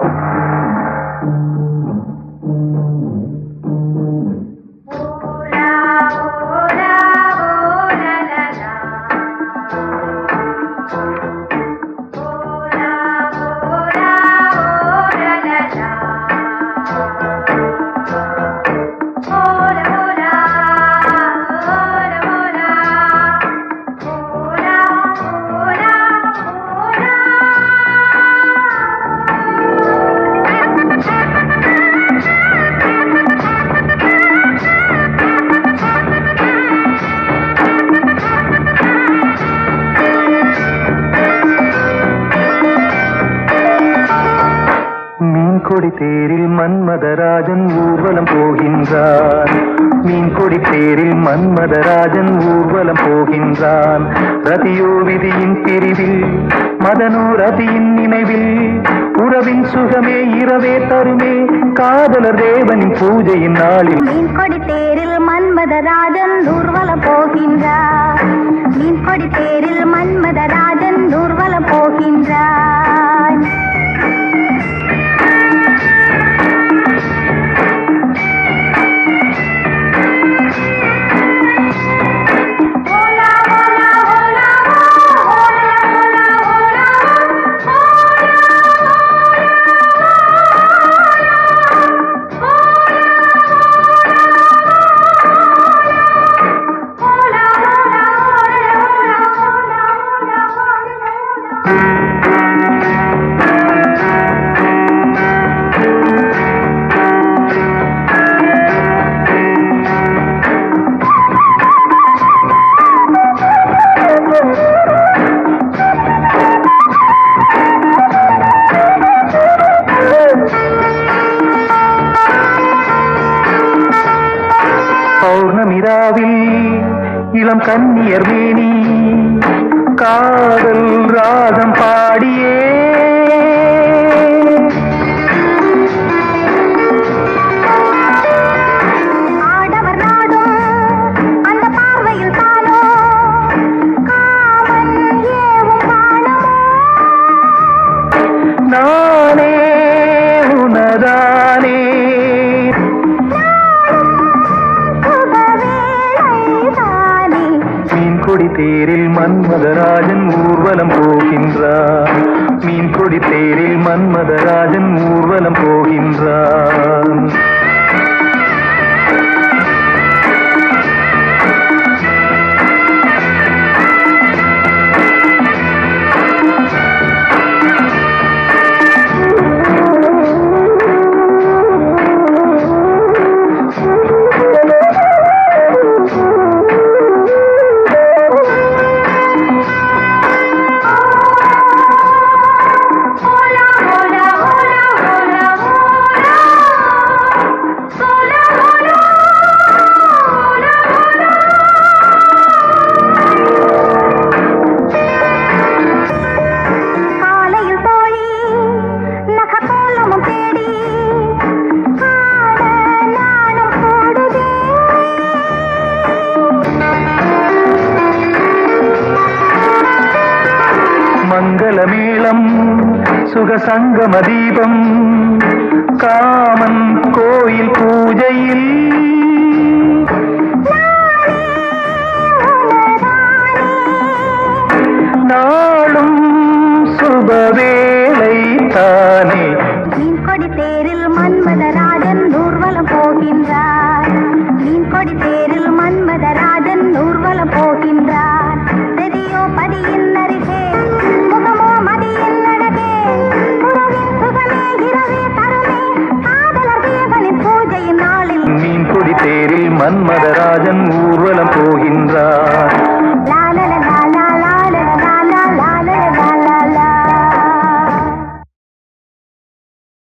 Thank you. மீன்கொடி தேரில் மன்மதராஜன் ஊர்வலம் போகின்றான். மீன்கொடி தேரில் மன்மதராஜன் ஊர்வலம் போகின்றான். ரதியோ விதியின் பிரிவில் மதனோ ரதியின் நினைவில் உறவின் சுகமே இரவே தருமே காதலர் தேவனின் பூஜையின் நாளில். மீன்கொடி தேரில் மன்மதராஜன் ஊர்வலம் போகின்றார். மீன்கொடி தேரில் மன்மதராஜன் பௌர்ணமிராவில் இளம் கன்னியர் மேனி. காதல் ராகம் பாடியே. நானே உனதானே. சுபவேளைதானே. மீன்கொடி தேரில் மன்மதராஜன் ஊர்வலம் போகின்றான் மீன்கொடி தேரில் மன்மதராஜன் ஊர்வலம் போகின்றான் மங்கள மேளம் சுகசங்கம தீபம் காமன் கோயில் பூஜையில். நாளும் சுபவேளை தானே மீன்கொடி தேரில் மன்மதராஜன் ஊர்வலம் போகின்றார். மீன்கொடி தேரில் மன்மதராஜன் ஊர்வலம் போகின்றார்.